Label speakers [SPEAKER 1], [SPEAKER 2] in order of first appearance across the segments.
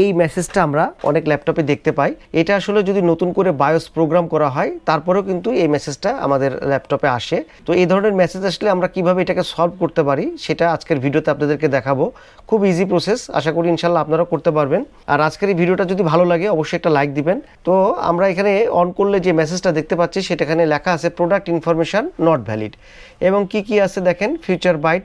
[SPEAKER 1] এই মেসেজটা আমরা অনেক ল্যাপটপে দেখতে পাই। এটা আসলে যদি নতুন করে বায়োস প্রোগ্রাম করা হয়, তারপরেও কিন্তু এই মেসেজটা আমাদের ল্যাপটপে আসে। তো এই ধরনের মেসেজ আসলে আমরা কীভাবে এটাকে সলভ করতে পারি, সেটা আজকের ভিডিওতে আপনাদেরকে দেখাবো। খুব ইজি প্রসেস আশা করি ইনশাল্লাহ আপনারাও করতে পারবেন। আর আজকের এই ভিডিওটা যদি ভালো লাগে, অবশ্যই একটা লাইক দিবেন। তো আমরা এখানে অন করলে যে মেসেজটা দেখতে পাচ্ছি সেটা এখানে লেখা আছে প্রোডাক্ট ইনফরমেশন নট ভ্যালিড এবং কি কি আছে দেখেন? Feature byte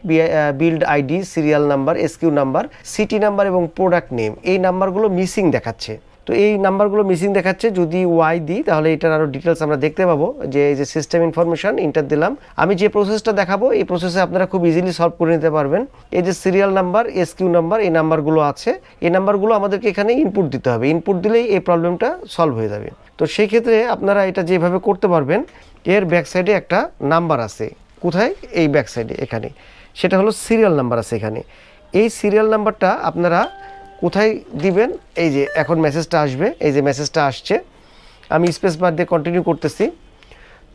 [SPEAKER 1] build ID serial number SQ number CT number এবং প্রোডাক্ট নেম এই নাম্বারগুলো মিসিং দেখাচ্ছে। তো এই নাম্বারগুলো মিসিং দেখাচ্ছে, যদি ওয়াই দিই, তাহলে এটার আরও ডিটেলস আমরা দেখতে পাবো, যে এই যে সিস্টেম ইনফরমেশন ইন্টার দিলাম। আমি যে প্রসেসটা দেখাবো, এই প্রসেসে আপনারা খুব ইজিলি সলভ করে নিতে পারবেন। এই যে সিরিয়াল নাম্বার এসকিউ নাম্বার এই নাম্বারগুলো আছে। এই নাম্বারগুলো আমাদেরকে এখানে ইনপুট দিতে হবে। ইনপুট দিলেই এই প্রবলেমটা সলভ হয়ে যাবে। তো সেই ক্ষেত্রে আপনারা এটা যেভাবে করতে পারবেন, এর ব্যাক সাইডে একটা নাম্বার আছে। কোথায়? এই ব্যাক সাইডে এখানে। সেটা হলো সিরিয়াল নাম্বার আছে এখানে। এই সিরিয়াল নাম্বারটা আপনারা কোথায় দিবেন? এই যে এখন মেসেজটা আসবে, এই যে মেসেজটা আসছে। আমি স্পেস বার দিয়ে কন্টিনিউ করতেছি।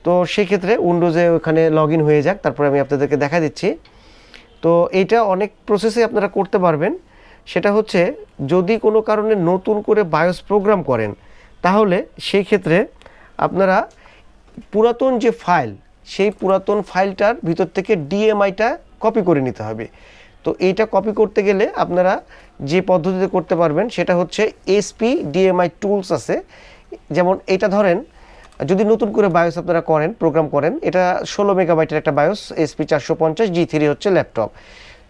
[SPEAKER 1] তো সেই ক্ষেত্রে উইন্ডোজে ওখানে লগ হয়ে যাক, তারপরে আমি আপনাদেরকে দেখা দিচ্ছি। তো এইটা অনেক প্রসেসে আপনারা করতে পারবেন। সেটা হচ্ছে, যদি কোনো কারণে নতুন করে বায়োস প্রোগ্রাম করেন, তাহলে সেই ক্ষেত্রে আপনারা পুরাতন যে ফাইল সেই পুরাতন ফাইলটার ভিতর থেকে ডিএমআইটা কপি করে নিতে হবে। তো এইটা কপি করতে গেলে আপনারা যে পদ্ধতিতে করতে পারবেন সেটা হচ্ছে এসপি ডিএমআই টুলস আছে। যেমন এটা ধরেন, যদি নতুন করে বায়োস আপনারা করেন প্রোগ্রাম করেন, এটা ষোলো মেগাবাইটের একটা বায়োস এসপি চারশো পঞ্চাশ জি থ্রি হচ্ছে ল্যাপটপ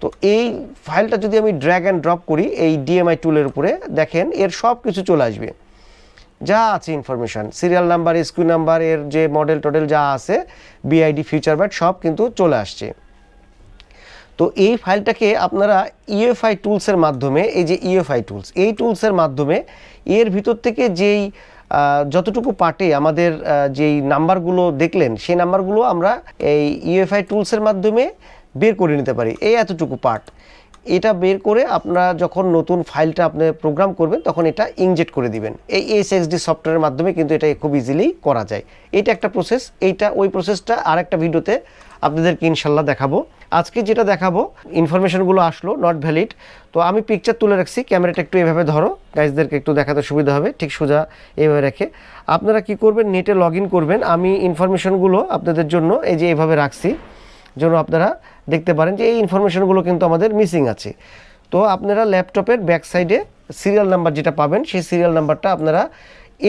[SPEAKER 1] তো এই ফাইলটা যদি আমি ড্র্যাগ অ্যান্ড ড্রপ করি, এই ডিএমআই টুলের উপরে, দেখেন এর সব কিছু চলে আসবে। যা আছে information serial number SQ number এর যে মডেল টডেল যা আছে বিআইডি ফিউচার ব্যাট সব কিন্তু চলে আসছে। তো এই ফাইলটাকে আপনারা ইএফআই টুলসের মাধ্যমে, এই যে ইএফআই টুলস এই টুলসের মাধ্যমে এর ভিতর থেকে যেই যতটুকু পার্টে আমাদের যেই নাম্বারগুলো দেখলেন, সেই নাম্বারগুলো আমরা এই ইউএফআই টুলসের মাধ্যমে বের করে নিতে পারি। এই এতটুকু পার্ট। এটা বের করে আপনারা যখন নতুন ফাইলটা আপনি প্রোগ্রাম করবেন, তখন এটা ইনজেক্ট করে দিবেন। এই এসএসডি সফটওয়্যারের মাধ্যমে কিন্তু এটা খুব ইজিলি করা যায়। এটা একটা প্রসেস এইটা ওই প্রসেসটা আর একটা ভিডিওতে আপনাদেরকে ইনশাল্লাহ দেখাবো। আজকে যেটা দেখাবো ইনফরমেশনগুলো আসলো নট ভ্যালিড তো আমি পিকচার তুলে রাখছি, ক্যামেরাটা একটু এভাবে ধরো। গাইজদেরকে একটু দেখাতে সুবিধা হবে, ঠিক সোজা এভাবে রেখে। আপনারা কি করবেন নেটে লগ করবেন। আমি ইনফরমেশনগুলো আপনাদের জন্য এই যে এভাবে রাখছি। জন্য আপনারা দেখতে পারেন যে এই ইনফরমেশনগুলো কিন্তু আমাদের মিসিং আছে। তো আপনারা ল্যাপটপের ব্যাক সাইডে সিরিয়াল নাম্বার যেটা পাবেন, সেই সিরিয়াল নাম্বারটা আপনারা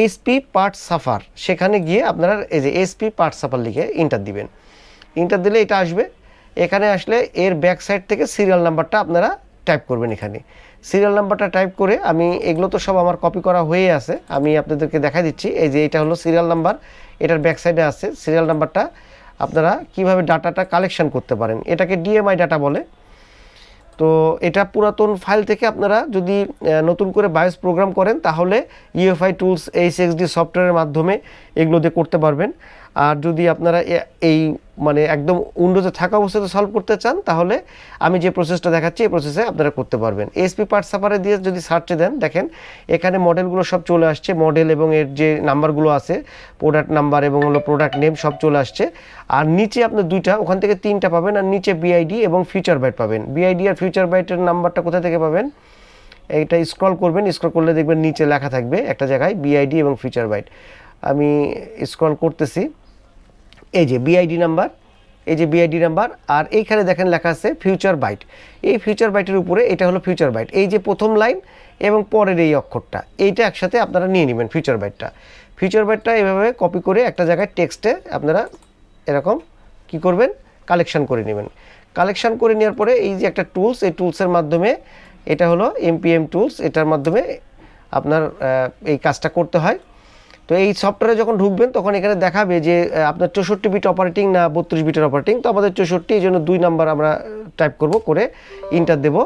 [SPEAKER 1] এসপি পার্ট সাফার সেখানে গিয়ে আপনারা এই যে এসপি পার্ট সাফার লিখে ইন্টার দিবেন। ইন্টার দিলে এটা আসবে। এখানে আসলে এর ব্যাক সাইড থেকে সিরিয়াল নাম্বারটা আপনারা টাইপ করবেন এখানে। সিরিয়াল নাম্বারটা টাইপ করে আমি, এগুলো তো সব আমার কপি করা হয়ে আছে, আমি আপনাদেরকে দেখা দিচ্ছি। এই যে এটা হলো সিরিয়াল নাম্বার এটার ব্যাক সাইডে আছে। সিরিয়াল নাম্বারটা আপনারা কীভাবে ডাটাটা কালেকশন করতে পারেন? এটাকে ডিএমআই ডাটা বলে। তো এটা পুরাতন ফাইল থেকে আপনারা যদি নতুন করে বায়োস প্রোগ্রাম করেন, তাহলে ইউএফআই টুলস এইচএক্সডি সফটওয়্যারের মাধ্যমে এগুলো দিয়ে করতে পারবেন। আর যদি আপনারা এই মানে একদম উইন্ডোজে থাকা অবস্থাতে সলভ করতে চান, তাহলে আমি যে প্রসেসটা দেখাচ্ছি, এই প্রসেসে আপনারা করতে পারবেন। এসপি পার্ট সাফারে দিয়ে যদি সার্চে দেন, দেখেন এখানে মডেলগুলো সব চলে আসছে। মডেল এবং এর যে নাম্বারগুলো আছে প্রোডাক্ট নাম্বার এবং হলো প্রোডাক্ট নেম সব চলে আসছে। আর নিচে আপনার দুইটা, ওখান থেকে তিনটা পাবেন আর নিচে বিআইডি এবং ফিউচার বাইট পাবেন। বিআইডি আর ফিউচার বাইটের নাম্বারটা কোথা থেকে পাবেন? এটা স্ক্রল করবেন স্ক্রল করলে দেখবেন নিচে লেখা থাকবে একটা জায়গায় বিআইডি এবং ফিউচার বাইট আমি স্ক্রল করতেছি। এই যে বিআইডি নাম্বার এই যে বিআইডি নাম্বার আর এইখানে দেখেন লেখা আছে ফিউচার বাইট এই ফিউচার বাইটের উপরে এটা হলো ফিউচার বাইট এই যে প্রথম লাইন এবং পরের এই অক্ষরটা, এইটা একসাথে আপনারা নিয়ে নেবেন ফিউচার বাইটটা ফিউচার বাইটটা এভাবে কপি করে একটা জায়গায় টেক্সটে আপনারা এরকম কি করবেন? কালেকশন করে নেবেন। কালেকশন করে নেওয়ার পরে এই যে একটা টুলস এই টুলসের মাধ্যমে এটা হলো এমপিএম টুলস এটার মাধ্যমে আপনার এই কাজটা করতে হয়। তো এই সফটওয়্যারে যখন ঢুকবেন, তখন এখানে দেখাবে যে আপনার চৌষট্টি বিট অপারেটিং না বত্রিশ বিটের অপারেটিং তো আমাদের চৌষট্টি, এই জন্য দুই নাম্বার আমরা টাইপ করব, করে ইন্টার দেব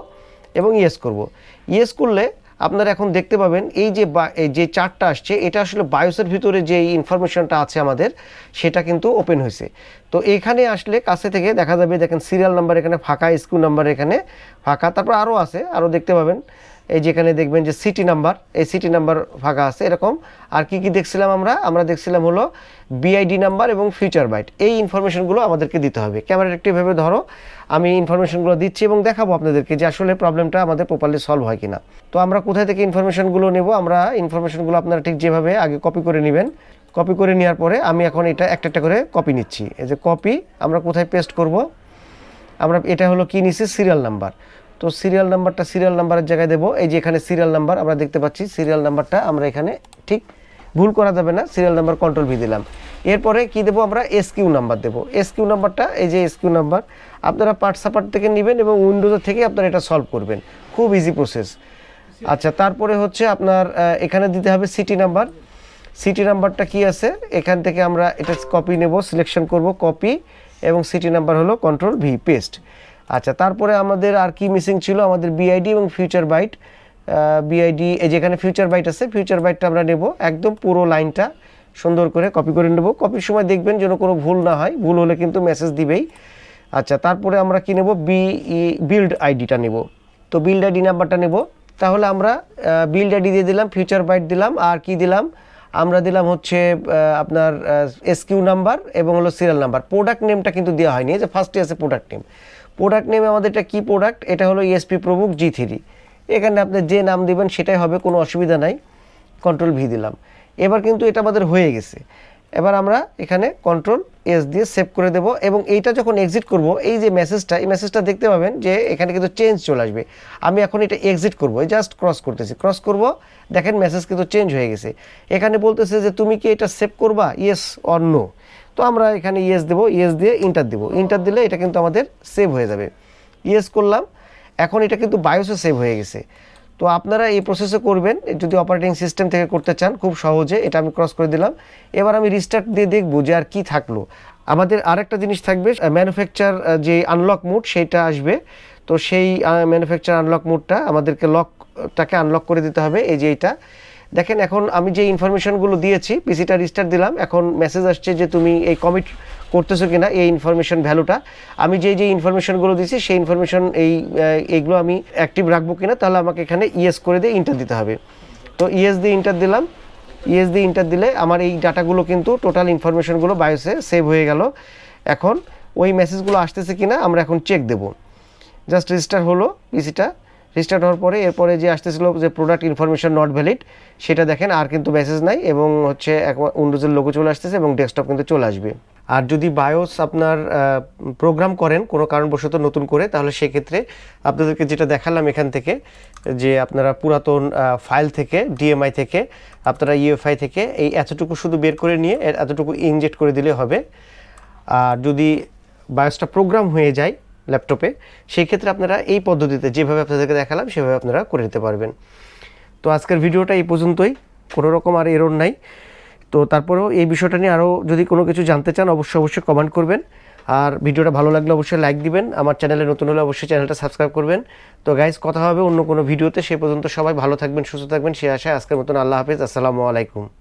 [SPEAKER 1] এবং ইয়েস করব। ইয়েস করলে আপনারা এখন দেখতে পাবেন, এই যে যে চার্টটা আসছে, এটা আসলে বায়োসের ভিতরে যে ইনফরমেশনটা আছে আমাদের, সেটা কিন্তু ওপেন হয়েছে। তো এখানে আসলে কাছে থেকে দেখা যাবে, দেখেন সিরিয়াল নাম্বার এখানে, ফাঁকা স্কুল নাম্বার এখানে, ফাঁকা। তারপর আরও আছে আরও দেখতে পাবেন। এই যেখানে দেখবেন যে সিটি নাম্বার এই সিটি নাম্বার ফাঁকা আছে এরকম। আর কি কি দেখছিলাম আমরা? আমরা দেখছিলাম হলো বিআইডি নাম্বার এবং ফিউচার বাইট এই ইনফরমেশনগুলো আমাদেরকে দিতে হবে। ক্যামেরার একটিভাবে ধরো, আমি ইনফরমেশনগুলো দিচ্ছি এবং দেখাবো আপনাদেরকে যে আসলে প্রবলেমটা আমাদের প্রপারলি সলভ হয় কিনা। তো আমরা কোথায় থেকে ইনফরমেশনগুলো নেব? আমরা ইনফরমেশনগুলো আপনারা ঠিক যেভাবে আগে কপি করে নেবেন। কপি করে নেওয়ার পরে আমি এখন এটা একটা একটা করে কপি নিচ্ছি। এই যে কপি আমরা কোথায় পেস্ট করব? আমরা, এটা হলো কি নিছি? সিরিয়াল নাম্বার তো সিরিয়াল নাম্বারটা সিরিয়াল নাম্বারের জায়গায় দেবো। এই যে এখানে সিরিয়াল নাম্বার আমরা দেখতে পাচ্ছি সিরিয়াল নাম্বারটা আমরা এখানে ঠিক ভুল করা যাবে না সিরিয়াল নাম্বার কন্ট্রোল ভি দিলাম। এরপরে কি দেবো আমরা? এসকিউ নাম্বার দেবো। এসকিউ নাম্বারটা এই যে এসকিউ নাম্বার আপনারা পার্ট সাপার্ট থেকে নেবেন এবং উইন্ডোজের থেকে আপনারা এটা সলভ করবেন। খুব ইজি প্রসেস আচ্ছা তারপরে হচ্ছে আপনার এখানে দিতে হবে সিটি নাম্বার সিটি নাম্বারটা কি আছে? এখান থেকে আমরা এটা কপি নেব সিলেকশন করব কপি এবং সিটি নাম্বার হলো কন্ট্রোল ভি পেস্ট আচ্ছা তারপরে আমাদের আর কি মিসিং ছিল? আমাদের বিআইডি এবং ফিউচার বাইট বিআইডি যেখানে ফিউচার বাইট আছে ফিউচার বাইটটা আমরা নেব। একদম পুরো লাইনটা সুন্দর করে কপি করে নেব। কপির সময় দেখবেন যেন কোনো ভুল না হয়। ভুল হলে কিন্তু মেসেজ দিবেই। আচ্ছা তারপরে আমরা কি নেব? বি বিল্ড আইডিটা নেব। তো বিল্ড আইডি নাম্বারটা নেব। তাহলে আমরা বিল্ড আইডি দিয়ে দিলাম ফিউচার বাইট দিলাম, আর কি দিলাম? আমরা দিলাম হচ্ছে আপনার এসকিউ নাম্বার এবং হলো সিরিয়াল নাম্বার প্রোডাক্ট নেমটা কিন্তু দেওয়া হয়নি। যে ফার্স্টে আছে প্রোডাক্ট নেম প্রোডাক্ট নেমে আমাদের এটা কী প্রোডাক্ট এটা হলো ইএসপি প্রমুখ জি থ্রি এখানে আপনি যে নাম দিবেন সেটাই হবে, কোনো অসুবিধা নাই। কন্ট্রোল ভি দিলাম। এবার কিন্তু এটা আমাদের হয়ে গেছে। এবার আমরা এখানে কন্ট্রোল এস দিয়ে সেভ করে দেব এবং এইটা যখন এক্সিট করব, এই যে মেসেজটা এই মেসেজটা দেখতে পাবেন যে এখানে কিন্তু চেঞ্জ চলে আসবে। আমি এখন এটা এক্সিট করব জাস্ট ক্রস করতেছি। ক্রস করব, দেখেন মেসেজ কিন্তু চেঞ্জ হয়ে গেছে। এখানে বলতেছে যে, তুমি কি এটা সেভ করবা? ইয়েস নো তো আমরা এখানে ইয়েস দেবো ইয়েস দিয়ে ইন্টার দেবো। ইন্টার দিলে এটা কিন্তু আমাদের সেভ হয়ে যাবে। ইয়েস করলাম, এখন এটা কিন্তু বায়োসে সেভ হয়ে গেছে। তো আপনারা এই প্রসেসে করবেন, যদি অপারেটিং সিস্টেম থেকে করতে চান, খুব সহজে, এটা আমি ক্রস করে দিলাম। এবার আমি রিস্টার্ট দিয়ে দেখব যে আর কি থাকল। আমাদের আরেকটা জিনিস থাকবে ম্যানুফ্যাকচার যে আনলক মুড সেইটা আসবে। তো সেই ম্যানুফ্যাকচার আনলক মুডটা আমাদেরকে লকটাকে আনলক করে দিতে হবে। এই যে এইটা দেখেন, এখন আমি যে ইনফরমেশনগুলো দিয়েছি পিসিটা রিস্টার্ট দিলাম, এখন মেসেজ আসছে যে তুমি এই কমিট করতেছো কিনা, এই ইনফরমেশন ভ্যালুটা আমি যে যে ইনফরমেশনগুলো দিয়েছি, সেই ইনফরমেশন এই এইগুলো আমি অ্যাক্টিভ রাখব কিনা, তাহলে আমাকে এখানে ইয়েস করে দিয়ে ইন্টার দিতে হবে। তো ইয়েস দিয়ে ইন্টার দিলাম। ইয়েস দিয়ে ইন্টার দিলে আমার এই ডাটাগুলো কিন্তু টোটাল ইনফরমেশনগুলো বায়োসে সেভ হয়ে গেল। এখন ওই মেসেজগুলো আসতেছে কিনা, আমরা এখন চেক দেবো। জাস্ট রেজিস্টার হলো পিসিটা রেজিস্টার হওয়ার পরে, এরপরে যে আসতেছিল যে প্রোডাক্ট ইনফরমেশন নট ভ্যালিড সেটা দেখেন আর কিন্তু মেসেজ নাই এবং হচ্ছে উইন্ডোজের লোগো চলে আসতেছে এবং ডেস্কটপ কিন্তু চলে আসবে। আর যদি বায়োস আপনার প্রোগ্রাম করেন কোনো কারণবশত নতুন করে, তাহলে সেক্ষেত্রে আপনাদেরকে যেটা দেখালাম এখান থেকে, যে আপনারা পুরাতন ফাইল থেকে ডিএমআই থেকে, আপনারা ইউএফআই থেকে, এই এতটুকু শুধু বের করে নিয়ে এতটুকু ইনজেক্ট করে দিলে হবে। আর যদি বায়োসটা প্রোগ্রাম হয়ে যায় ল্যাপটপে, সেই ক্ষেত্রে আপনারা এই পদ্ধতিতে যেভাবে আপনাদেরকে দেখালাম, সেভাবে আপনারা করে নিতে পারবেন। তো আজকের ভিডিওটা এই পর্যন্তই। কোনো রকম আর এরর নাই। তো তারপরেও এই বিষয়টা নিয়ে আরও যদি কোনো কিছু জানতে চান, অবশ্যই অবশ্যই কমেন্ট করবেন। আর ভিডিওটা ভালো লাগলে অবশ্যই লাইক দিবেন। আমার চ্যানেলে নতুন হলে অবশ্যই চ্যানেলটা সাবস্ক্রাইব করবেন। তো গাইজ কথা হবে অন্য কোনো ভিডিওতে। সে পর্যন্ত সবাই ভালো থাকবেন, সুস্থ থাকবেন। সে আশায় আজকের মতন আল্লাহ হাফিজ। আসসালামু আলাইকুম।